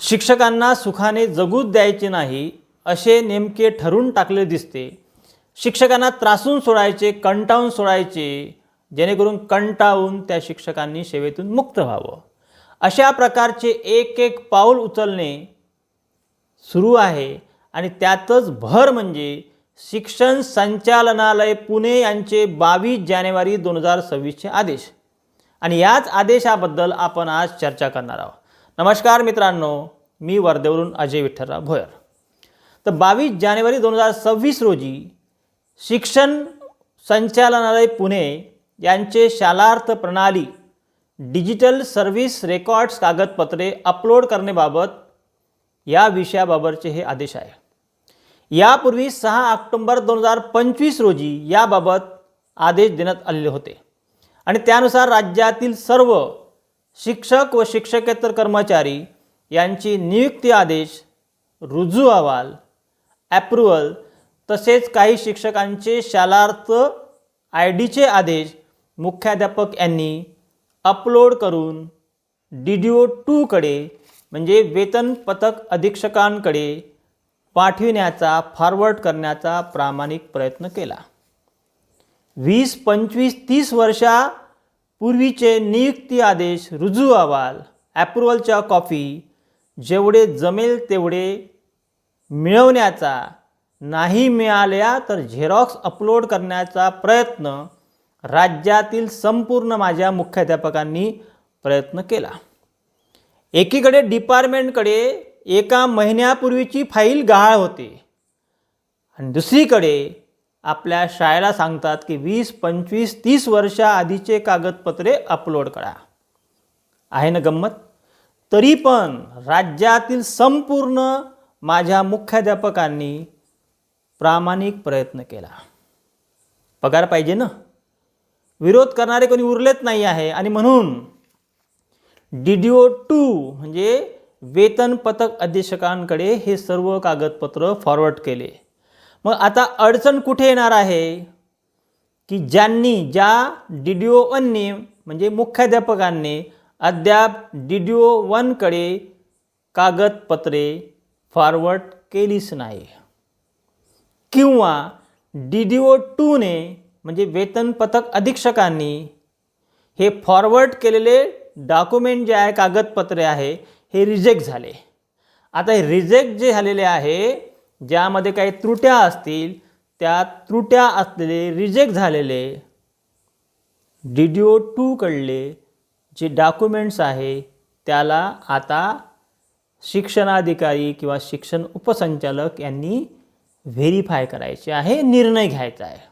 शिक्षकांना सुखाने जगूच द्यायचे नाही असे नेमके ठरून टाकले दिसते. शिक्षकांना त्रासून सोडायचे कंटाळून सोडायचे जेणेकरून कंटाळून त्या शिक्षकांनी सेवेतून मुक्त व्हावं. अशा प्रकारचे एक एक पाऊल उचलणे सुरू आहे आणि त्यातच भर म्हणजे शिक्षण संचालनालय पुणे यांचे बावीस जानेवारी दोन हजार सव्वीसचे आदेश. आणि याच आदेशाबद्दल आपण आज चर्चा करणार आहोत. नमस्कार मित्रांनो मी वर्धेवरून अजय विठ्ठलराव भोयर. तर बावीस जानेवारी दोन हजार सव्वीस रोजी शिक्षण संचालनालय पुणे यांचे शालार्थ प्रणाली डिजिटल सर्व्हिस रेकॉर्ड्स कागदपत्रे अपलोड करण्याबाबत या विषयाबाबतचे हे आदेश आहे. यापूर्वी सहा ऑक्टोंबर दोन हजार पंचवीस रोजी याबाबत आदेश देण्यात आलेले होते. आणि त्यानुसार राज्यातील सर्व शिक्षक व शिक्षकेतर कर्मचारी यांची नियुक्ती आदेश रुजू अहवाल ॲप्रुव्हल तसेच काही शिक्षकांचे शालार्थ आय डीचे आदेश मुख्याध्यापक यांनी अपलोड करून डी डी ओ टूकडे म्हणजे वेतन पथक अधीक्षकांकडे पाठविण्याचा फॉरवर्ड करण्याचा प्रामाणिक प्रयत्न केला. वीस पंचवीस तीस वर्षा पूर्वीचे नियुक्ती आदेश रुजू अहवाल ॲप्रुव्हलच्या कॉफी जेवढे जमेल तेवढे मिळवण्याचा नाही मिळाल्या तर झेरॉक्स अपलोड करण्याचा प्रयत्न राज्यातील संपूर्ण माझ्या मुख्याध्यापकांनी प्रयत्न केला. एकीकडे डिपार्टमेंटकडे एका महिन्यापूर्वीची फाईल गहाळ होते आणि दुसरीकडे आपल्या शाळेला सांगतात की वीस पंचवीस तीस वर्षाआधीचे कागदपत्रे अपलोड करा. आहे ना गंमत? तरी पण राज्यातील संपूर्ण माझ्या मुख्याध्यापकांनी प्रामाणिक प्रयत्न केला. पगार पाहिजे ना? विरोध करणारे कोणी उरलेच नाही आहे आणि म्हणून डी डी ओ टू म्हणजे वेतन पथक अधीक्षकांकडे हे सर्व कागदपत्र फॉरवर्ड केले. मग आता अडचण कुठे येणार आहे? की ज्यांनी ज्या डी डी ओ वनने म्हणजे मुख्याध्यापकांनी अद्याप डी डी ओ वनकडे कागदपत्रे फॉरवर्ड केलीच नाही. किंवा डी डी ओ टूने म्हणजे वेतन पथक अधीक्षकांनी हे फॉरवर्ड केलेले डॉक्युमेंट जे आहे कागदपत्रे आहे हे रिजेक्ट झाले. आता हे रिजेक्ट जे झालेले आहे ज्यामध्ये काही त्रुट्या असतील त्या त्रुट्या असलेले रिजेक्ट झालेले डी डी ओ टूकडले जे डॉक्युमेंट्स आहे त्याला आता शिक्षणाधिकारी किंवा शिक्षण उपसंचालक यांनी व्हेरीफाय करायचे आहे निर्णय घ्यायचा आहे.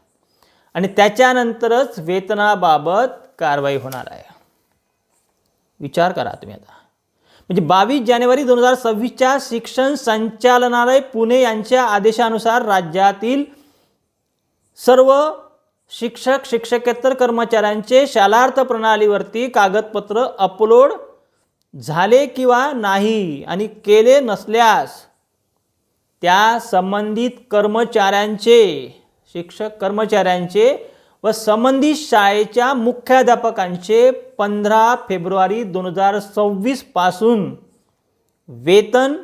आणि त्याच्यानंतरच वेतनाबाबत कारवाई होणार आहे. विचार करा तुम्ही आता. म्हणजे बावीस जानेवारी दोन हजार सव्वीसच्या शिक्षण संचालनालय पुणे यांच्या आदेशानुसार राज्यातील सर्व शिक्षक शिक्षकेतर कर्मचाऱ्यांचे शालार्थ प्रणालीवरती कागदपत्र अपलोड झाले किंवा नाही आणि केले नसल्यास त्या संबंधित कर्मचाऱ्यांचे शिक्षक कर्मचाऱ्यांचे व संबंधित शाळेच्या मुख्याध्यापकांचे पंधरा फेब्रुवारी दोन हजार सव्वीसपासून वेतन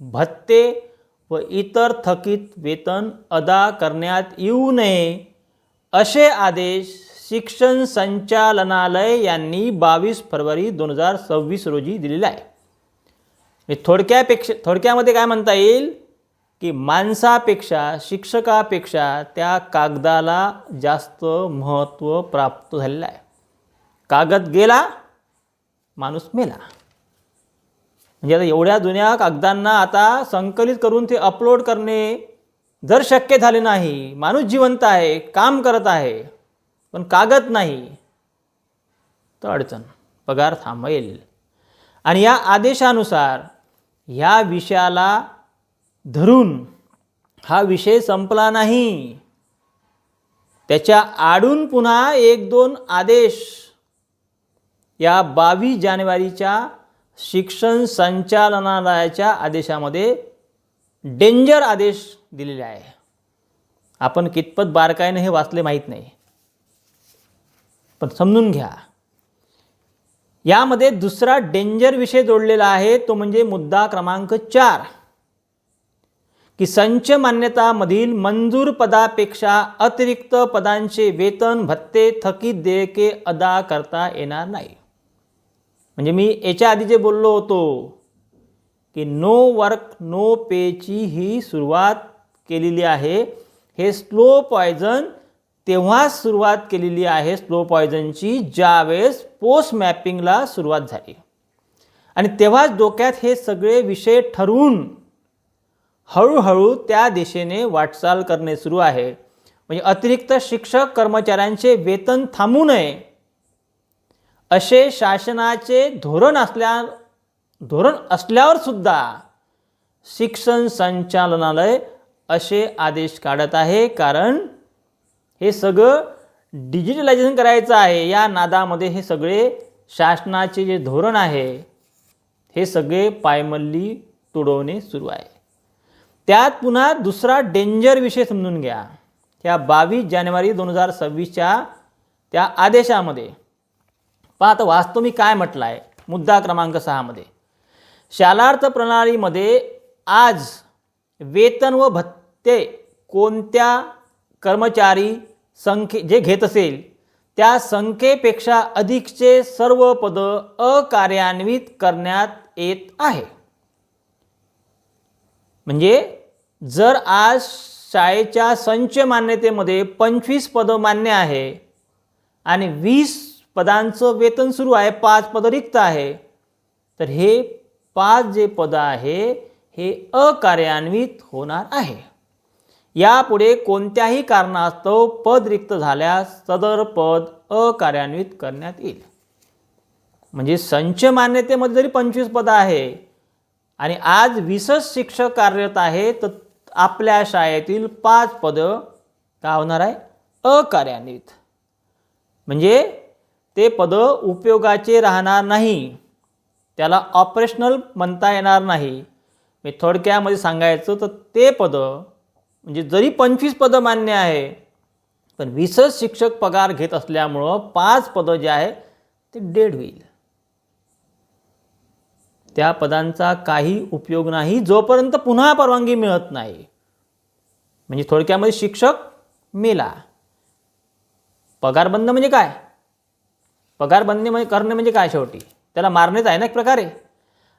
भत्ते व इतर थकीत वेतन अदा करण्यात येऊ नये असे आदेश शिक्षण संचालनालय यांनी बावीस फरवरी दोन हजार सव्वीस रोजी दिलेले आहे. म्हणजे थोडक्यापेक्षा थोडक्यामध्ये काय म्हणता येईल? की माणसापेक्षा शिक्षकापेक्षा त्या कागदाला जास्त महत्त्व प्राप्त झालेलं आहे. कागद गेला माणूस मेला. म्हणजे आता एवढ्या जुन्या कागदांना आता संकलित करून ते अपलोड करणे जर शक्य झाले नाही माणूस जिवंत आहे काम करत आहे पण कागद नाही तर अडचण पगार थांबेल. आणि या आदेशानुसार ह्या विषयाला धरून हा विषय संपला नाही. त्याच्या आडून पुन्हा एक दोन आदेश या बावीस जानेवारीच्या शिक्षण संचालनालयाच्या आदेशामध्ये डेंजर आदेश दिलेले आहे. आपण कितपत बारकाईने हे वाचले माहीत नाही. पण समजून घ्या. यामध्ये दुसरा डेंजर विषय जोडलेला आहे तो म्हणजे मुद्दा क्रमांक चार. की संच मान्यतामधील मंजूर पदापेक्षा अतिरिक्त पदांचे वेतन भत्ते थकीत देयके अदा करता येणार नाही. म्हणजे मी याच्या आधी जे बोललो होतो की नो वर्क नो पेची ही सुरुवात केलेली आहे. हे स्लो पॉयझन तेव्हाच सुरुवात केलेली आहे स्लो पॉयझनची ज्यावेळेस पोस्ट मॅपिंगला सुरुवात झाली. आणि तेव्हाच डोक्यात हे सगळे विषय ठरवून हळूहळू त्या दिशेने वाटचाल करणे सुरू आहे. म्हणजे अतिरिक्त शिक्षक कर्मचाऱ्यांचे वेतन थांबू नये. असे शासनाचे धोरण असल्या धोरण असल्यावर सुद्धा शिक्षण संचालनालय असे आदेश काढत आहे. कारण हे सगळं डिजिटलायझेशन करायचं आहे. या नादामध्ये हे सगळे शासनाचे जे धोरण आहे हे सगळे पायमल्ली तुडवणे सुरू आहे. त्यात पुन्हा दुसरा डेंजर विषय समजून घ्या. त्या बावीस जानेवारी दोन हजार सव्वीसच्या त्या आदेशामध्ये पण आता वास्तव मी काय म्हटलं आहे मुद्दा क्रमांक सहामध्ये शालार्थ प्रणालीमध्ये आज वेतन व भत्ते कोणत्या कर्मचारी संख्ये जे घेत असेल त्या संख्येपेक्षा अधिकचे सर्व पद अकार्यान्वित करण्यात येत आहे. म्हणजे जर आज शाळेच्या संच मान्यतेमध्ये पंचवीस पदं मान्य आहे आणि वीस पदांचं वेतन सुरू आहे पाच पद रिक्त आहे. तर हे पाच जे पदं आहे हे अकार्यान्वित होणार आहे. यापुढे कोणत्याही कारणास्तव पद रिक्त झाल्यास सदर पद अकार्यान्वित करण्यात येईल. म्हणजे संच मान्यतेमध्ये जरी पंचवीस पदं आहे आणि आज वीसच शिक्षक कार्यरत आहे तर आपल्या शाळेतील पाच पदं काय होणार आहे? अकार्यान्वित. म्हणजे ते पद उपयोगाचे राहणार नाही. त्याला ऑपरेशनल म्हणता येणार नाही. मी थोडक्यामध्ये सांगायचं तर ते पदं म्हणजे जरी पंचवीस पदं मान्य आहे पण वीसच शिक्षक पगार घेत असल्यामुळं पाच पदं जे आहे ते डेड होईल. त्या पदांचा काही उपयोग नाही जोपर्यंत पुन्हा परवानगी मिळत नाही. म्हणजे थोडक्यामध्ये शिक्षक मेला. पगार बंद म्हणजे काय? पगार बंदी म्हणजे करणे म्हणजे काय शेवटी? त्याला मारणेच आहे ना एक प्रकारे?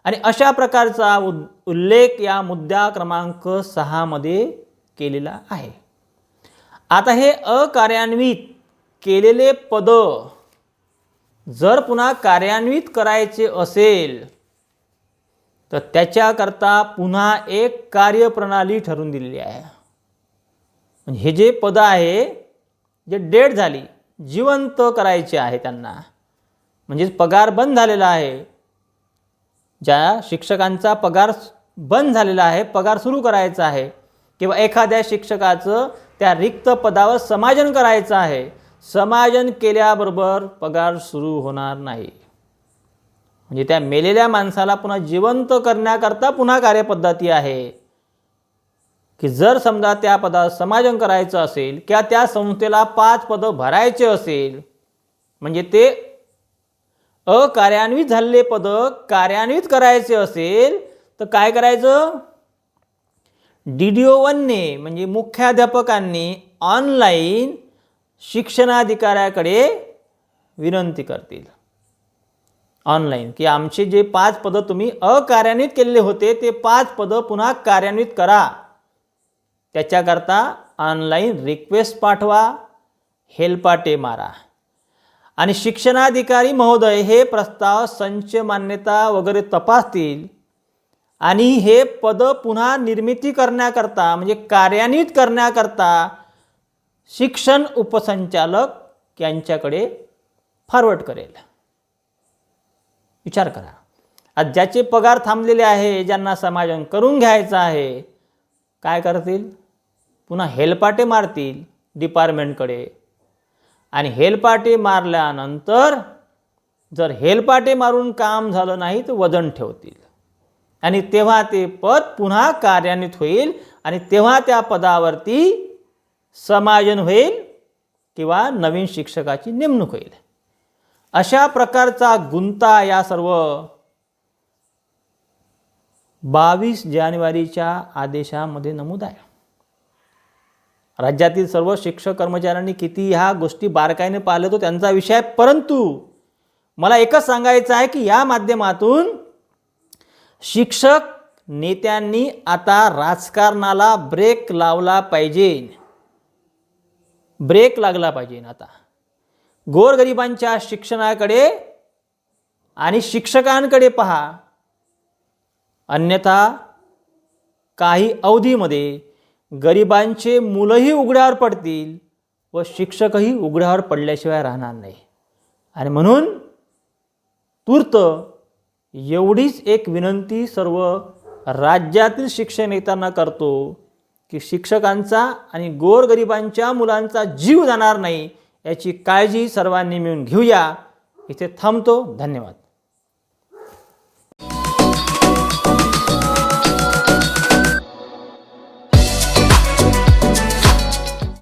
आणि अशा प्रकारचा उद उल्लेख या मुद्दा क्रमांक सहामध्ये केलेला आहे. आता हे अकार्यान्वित केलेले पद जर पुन्हा कार्यान्वित करायचे असेल तर त्याच्याकरता पुन्हा एक कार्यप्रणाली ठरवून दिलेली आहे. म्हणजे हे जे पद आहे जे डेट झाली जिवंत करायचे आहे त्यांना. म्हणजेच पगार बंद झालेला आहे. ज्या शिक्षकांचा पगार बंद झालेला आहे पगार सुरू करायचा आहे किंवा एखाद्या शिक्षकाचं त्या रिक्त पदावर समाजन करायचं आहे समाजन केल्याबरोबर पगार सुरू होणार नाही. म्हणजे त्या मेलेल्या माणसाला पुन्हा जिवंत करण्याकरता पुन्हा कार्यपद्धती आहे. की जर समजा त्या पदात समाजन करायचं असेल किंवा त्या संस्थेला पाच पदं भरायचे असेल म्हणजे ते अकार्यान्वित झालेले पद कार्यान्वित करायचे असेल तर काय करायचं? डी डी ओ वनने म्हणजे मुख्याध्यापकांनी ऑनलाईन शिक्षणाधिकाऱ्याकडे विनंती करतील. ऑनलाईन की आमचे जे पाच पदं तुम्ही अकार्यान्वित केलेले होते ते पाच पदं पुन्हा कार्यान्वित करा. त्याच्याकरता ऑनलाईन रिक्वेस्ट पाठवा हेलपाटे मारा. आणि शिक्षणाधिकारी महोदय हे प्रस्ताव संच मान्यता वगैरे तपासतील आणि हे पद पुन्हा निर्मिती करण्याकरता म्हणजे कार्यान्वित करण्याकरता शिक्षण उपसंचालक यांच्याकडे फॉरवर्ड करेल. विचार करा. आज ज्याचे पगार थांबलेले आहे ज्यांना समाजन करून घ्यायचं आहे काय करतील? पुन्हा हेलपाटे मारतील डिपार्टमेंटकडे. आणि हेलपाटे मारल्यानंतर जर हेलपाटे मारून काम झालं नाही तर वजन ठेवतील. आणि तेव्हा ते पद पुन्हा कार्यान्वित होईल आणि तेव्हा त्या पदावरती समायोजन होईल किंवा नवीन शिक्षकाची नेमणूक होईल. अशा प्रकारचा गुंता या सर्व बावीस जानेवारीच्या आदेशामध्ये नमूद आहे. राज्यातील सर्व शिक्षक कर्मचाऱ्यांनी किती ह्या गोष्टी बारकाईने पाहिलं तो त्यांचा विषय आहे. परंतु मला एकच सांगायचं आहे की या माध्यमातून शिक्षक नेत्यांनी आता राजकारणाला ब्रेक लावला पाहिजे. ब्रेक लागला पाहिजे आता. गोरगरिबांच्या शिक्षणाकडे आणि शिक्षकांकडे पहा. अन्यथा काही अवधीमध्ये गरिबांचे मुलंही उघड्यावर पडतील व शिक्षकही उघड्यावर पडल्याशिवाय राहणार नाही. आणि म्हणून तूर्त एवढीच एक विनंती सर्व राज्यातील शिक्षण नेत्यांना करतो की शिक्षकांचा आणि गोरगरिबांच्या मुलांचा जीव जाणार नाही याची काळजी सर्वांनी मिळून घेऊया. इथे थांबतो. धन्यवाद.